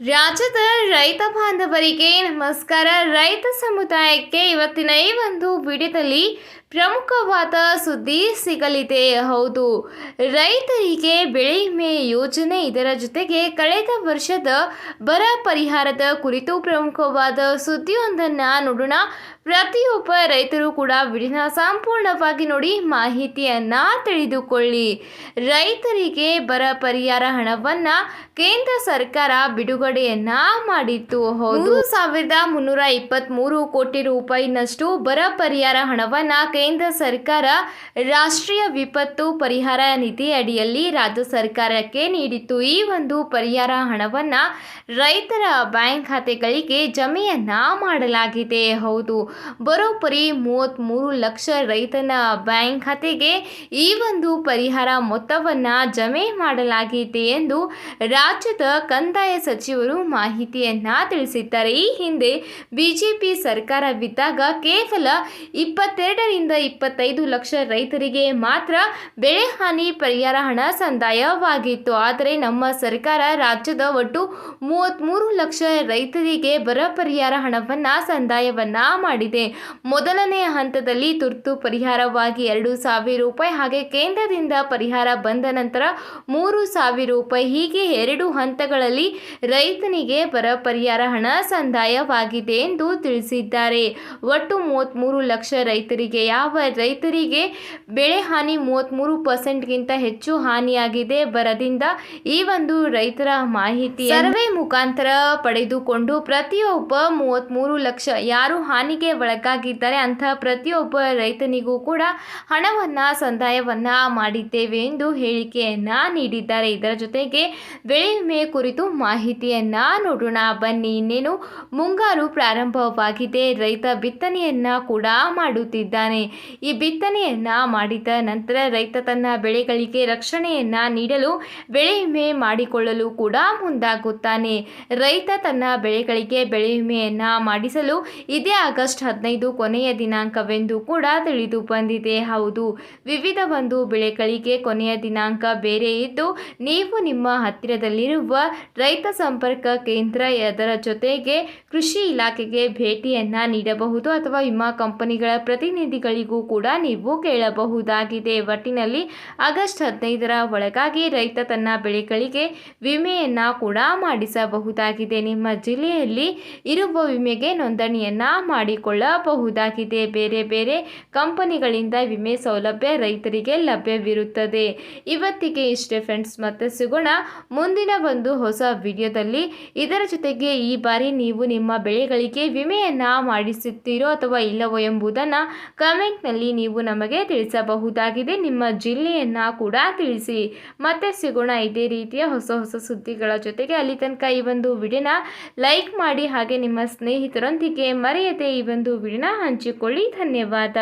ರಾಜ್ಯದ ರೈತ ಬಾಂಧವರಿಗೆ ನಮಸ್ಕಾರ. ರೈತ ಸಮುದಾಯಕ್ಕೆ ಇವತ್ತಿನ ಈ ಒಂದು ವಿಡಿಯೋದಲ್ಲಿ ಪ್ರಮುಖವಾದ ಸುದ್ದಿ ಸಿಗಲಿದೆ. ಹೌದು, ರೈತರಿಗೆ ಬೆಳೆ ವಿಮೆ ಯೋಜನೆ ಇದರ ಜೊತೆಗೆ ಕಳೆದ ವರ್ಷದ ಬರ ಪರಿಹಾರದ ಕುರಿತು ಪ್ರಮುಖವಾದ ಸುದ್ದಿಯೊಂದನ್ನು ನೋಡೋಣ. ಪ್ರತಿಯೊಬ್ಬ ರೈತರು ಕೂಡ ವಿಡಿಯೋನ ಸಂಪೂರ್ಣವಾಗಿ ನೋಡಿ ಮಾಹಿತಿಯನ್ನು ತಿಳಿದುಕೊಳ್ಳಿ. ರೈತರಿಗೆ ಬರ ಪರಿಹಾರ ಹಣವನ್ನು ಕೇಂದ್ರ ಸರ್ಕಾರ ಬಿಡುಗಡೆಯನ್ನ ಮಾಡಿತ್ತು. ಹೌದು. ಸಾವಿರದ ಮುನ್ನೂರ ಇಪ್ಪತ್ತ್ಮೂರು ಕೋಟಿ ರೂಪಾಯಿನಷ್ಟು ಬರ ಪರಿಹಾರ ಹಣವನ್ನ ಕೇಂದ್ರ ಸರ್ಕಾರ ರಾಷ್ಟ್ರೀಯ ವಿಪತ್ತು ಪರಿಹಾರ ನಿಧಿ ಅಡಿಯಲ್ಲಿ ರಾಜ್ಯ ಸರ್ಕಾರಕ್ಕೆ ನೀಡಿತ್ತು. ಈ ಒಂದು ಪರಿಹಾರ ಹಣವನ್ನ ರೈತರ ಬ್ಯಾಂಕ್ ಖಾತೆಗಳಿಗೆ ಜಮೆಯನ್ನ ಮಾಡಲಾಗಿದೆ. ಹೌದು. ಬರೋಬ್ಬರಿ ಮೂವತ್ತ್ಮೂರು ಲಕ್ಷ ರೈತನ ಬ್ಯಾಂಕ್ ಖಾತೆಗೆ ಈ ಒಂದು ಪರಿಹಾರ ಮೊತ್ತವನ್ನ ಜಮೆ ಮಾಡಲಾಗಿದೆ ಎಂದು ರಾಜ್ಯದ ಕಂದಾಯ ಸಚಿವರು ಮಾಹಿತಿಯನ್ನ ತಿಳಿಸಿದ್ದಾರೆ. ಈ ಹಿಂದೆ ಬಿಜೆಪಿ ಸರ್ಕಾರವಿದ್ದಾಗ ಕೇವಲ ಇಪ್ಪತ್ತೆರಡರಿಂದ ಇಪ್ಪತ್ತೈದು ಲಕ್ಷ ರೈತರಿಗೆ ಮಾತ್ರ ಬೆಳೆ ಹಾನಿ ಪರಿಹಾರ ಹಣ ಸಂದಾಯವಾಗಿತ್ತು. ಆದರೆ ನಮ್ಮ ಸರ್ಕಾರ ರಾಜ್ಯದ ಒಟ್ಟು ಮೂವತ್ತ್ಮೂರು ಲಕ್ಷ ರೈತರಿಗೆ ಬರ ಪರಿಹಾರ ಹಣವನ್ನು ಸಂದಾಯವನ್ನ ಮಾಡಿದೆ. ಮೊದಲನೇ ಹಂತದಲ್ಲಿ ತುರ್ತು ಪರಿಹಾರವಾಗಿ ಎರಡು ಸಾವಿರ ರೂಪಾಯಿ ಹಾಗೆ ಕೇಂದ್ರದಿಂದ ಪರಿಹಾರ ಬಂದ ನಂತರ ಮೂರು ಸಾವಿರ ರೂಪಾಯಿ ಹೀಗೆ ಎರಡು ಹಂತಗಳಲ್ಲಿ ರೈತನಿಗೆ ಬರ ಪರಿಹಾರ ಹಣ ಸಂದಾಯವಾಗಿದೆ ಎಂದು ತಿಳಿಸಿದ್ದಾರೆ. ಒಟ್ಟು ಮೂವತ್ತ್ಮೂರು ಲಕ್ಷ ರೈತರಿಗೆ, ಯಾವ ರೈತರಿಗೆ ಬೆಳೆ ಹಾನಿ ಮೂವತ್ತ್ಮೂರು ಪರ್ಸೆಂಟ್ಗಿಂತ ಹೆಚ್ಚು ಹಾನಿಯಾಗಿದೆ ಬರದಿಂದ ಈ ಒಂದು ರೈತರ ಮಾಹಿತಿ ಸರ್ವೆ ಮುಖಾಂತರ ಪಡೆದುಕೊಂಡು ಪ್ರತಿಯೊಬ್ಬ ಮೂವತ್ತ್ಮೂರು ಲಕ್ಷ ಯಾರು ಹಾನಿಗೆ ಒಳಗಾಗಿದ್ದಾರೆ ಅಂತಹ ಪ್ರತಿಯೊಬ್ಬ ರೈತನಿಗೂ ಕೂಡ ಹಣವನ್ನು ಸಂದಾಯವನ್ನು ಮಾಡಿದ್ದೇವೆ ಎಂದು ಹೇಳಿಕೆಯನ್ನ ನೀಡಿದ್ದಾರೆ. ಇದರ ಜೊತೆಗೆ ಬೆಳೆ ವಿಮೆ ಕುರಿತು ಮಾಹಿತಿಯನ್ನ ನೋಡೋಣ. ಬನ್ನಿ, ಇನ್ನೇನು ಮುಂಗಾರು ಪ್ರಾರಂಭವಾಗಿದೆ. ರೈತ ಬಿತ್ತನೆಯನ್ನ ಕೂಡ ಮಾಡುತ್ತಿದ್ದಾನೆ. ಈ ಬಿತ್ತನೆಯನ್ನ ಮಾಡಿದ ನಂತರ ರೈತ ತನ್ನ ಬೆಳೆಗಳಿಗೆ ರಕ್ಷಣೆಯನ್ನ ನೀಡಲು, ಬೆಳೆ ವಿಮೆ ಮಾಡಿಕೊಳ್ಳಲು ಕೂಡ ಮುಂದಾಗುತ್ತಾನೆ. ರೈತ ತನ್ನ ಬೆಳೆಗಳಿಗೆ ಬೆಳೆ ವಿಮೆಯನ್ನ ಮಾಡಿಸಲು ಇದೇ ಆಗಸ್ಟ್ ಹದಿನೈದು ಕೊನೆಯ ದಿನಾಂಕವೆಂದು ಕೂಡ ತಿಳಿದು ಬಂದಿದೆ. ಹೌದು, ವಿವಿಧ ಒಂದು ಬೆಳೆಗಳಿಗೆ ಕೊನೆಯ ದಿನಾಂಕ ಬೇರೆ ಇದ್ದು, ನೀವು ನಿಮ್ಮ ಹತ್ತಿರದಲ್ಲಿರುವ ರೈತ ಸಂಪರ್ಕ ಕೇಂದ್ರ ಅದರ ಜೊತೆಗೆ ಕೃಷಿ ಇಲಾಖೆಗೆ ಭೇಟಿಯನ್ನು ನೀಡಬಹುದು ಅಥವಾ ವಿಮಾ ಕಂಪನಿಗಳ ಪ್ರತಿನಿಧಿಗಳಿಗೂ ಕೂಡ ನೀವು ಕೇಳಬಹುದಾಗಿದೆ. ಒಟ್ಟಿನಲ್ಲಿ ಆಗಸ್ಟ್ ಹದಿನೈದರ ಒಳಗಾಗಿ ರೈತ ತನ್ನ ಬೆಳೆಗಳಿಗೆ ವಿಮೆಯನ್ನು ಕೂಡ ಮಾಡಿಸಬಹುದಾಗಿದೆ. ನಿಮ್ಮ ಜಿಲ್ಲೆಯಲ್ಲಿ ಇರುವ ವಿಮೆಗೆ ನೋಂದಣಿಯನ್ನು ಮಾಡಿಕೊಳ್ಳಬಹುದಾಗಿದೆ. ಬೇರೆ ಬೇರೆ ಕಂಪನಿಗಳಿಂದ ವಿಮೆ ಸೌಲಭ್ಯ ರೈತರಿಗೆ ಲಭ್ಯವಿರುತ್ತದೆ. ಇವತ್ತಿಗೆ ಇಷ್ಟೇ ಫ್ರೆಂಡ್ಸ್ ಮತ್ತೆ ಸಿಗೋಣ ಮುಂದಿನ ಒಂದು ಹೊಸ ವಿಡಿಯೋದಲ್ಲಿ ಇದರ ಜೊತೆಗೆ ಈ ಬಾರಿ ನೀವು ನಿಮ್ಮ ಬೆಳೆಗಳಿಗೆ ವಿಮೆಯನ್ನು ಮಾಡಿಸುತ್ತೀರೋ ಅಥವಾ ಇಲ್ಲವೋ ಎಂಬುದನ್ನು ಕಮೆಂಟ್ನಲ್ಲಿ ನೀವು ನಮಗೆ ತಿಳಿಸಬಹುದಾಗಿದೆ. ನಿಮ್ಮ ಜಿಲ್ಲೆಯನ್ನು ಕೂಡ ತಿಳಿಸಿ. ಮತ್ತೆ ಸಿಗೋಣ ಇದೇ ರೀತಿಯ ಹೊಸ ಹೊಸ ಸುದ್ದಿಗಳ ಜೊತೆಗೆ. ಅಲ್ಲಿ ತನಕ ಈ ಒಂದು ವಿಡಿಯೋನ ಲೈಕ್ ಮಾಡಿ ಹಾಗೆ ನಿಮ್ಮ ಸ್ನೇಹಿತರೊಂದಿಗೆ ಮರೆಯದೆ ಈ ಒಂದು ವಿಡಿಯೋನ ಹಂಚಿಕೊಳ್ಳಿ. ಧನ್ಯವಾದ.